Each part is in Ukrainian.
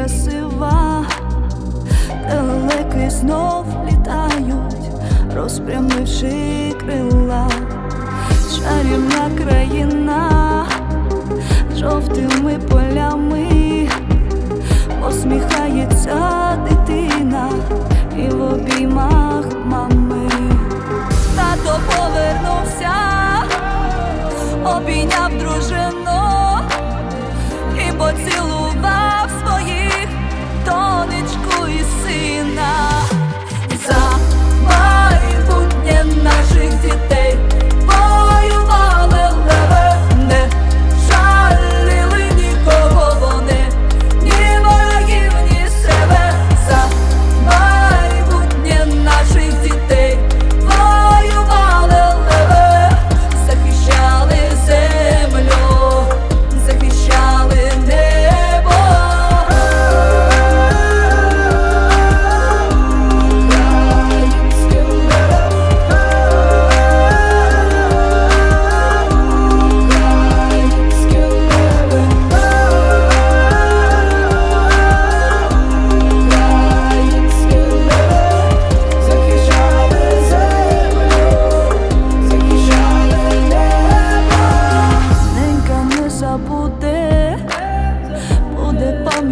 красива, далеки знов літають, розпрямивши крила, чарівна країна, жовтими полями, посміхається дитина і в обіймах мами, тато повернувся, обійняв дружину і поцілував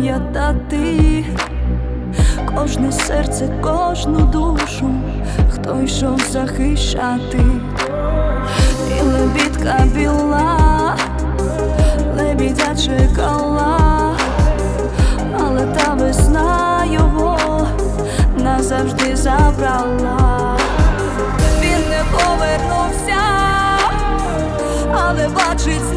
пам'ятати кожне серце, кожну душу, хто йшов захищати, і лебідка біла, лебідя чекала, але та весна його назавжди забрала. Він не повернувся але бачить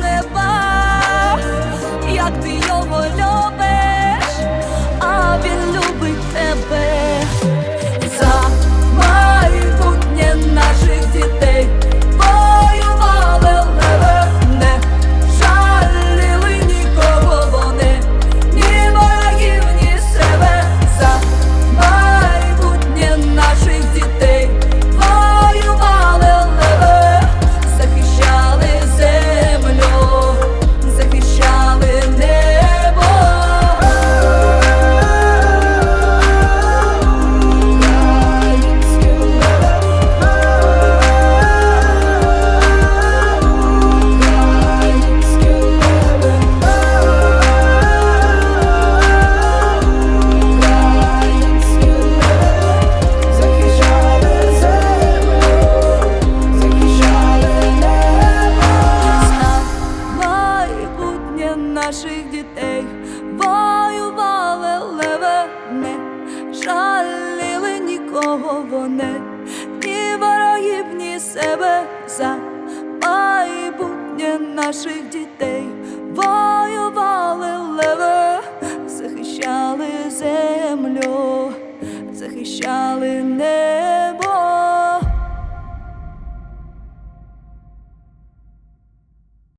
дітей воювали леве, не жаліли нікого вони, ні ворогів, ні себе за майбутнє наших дітей воювали леве, захищали землю, захищали небо.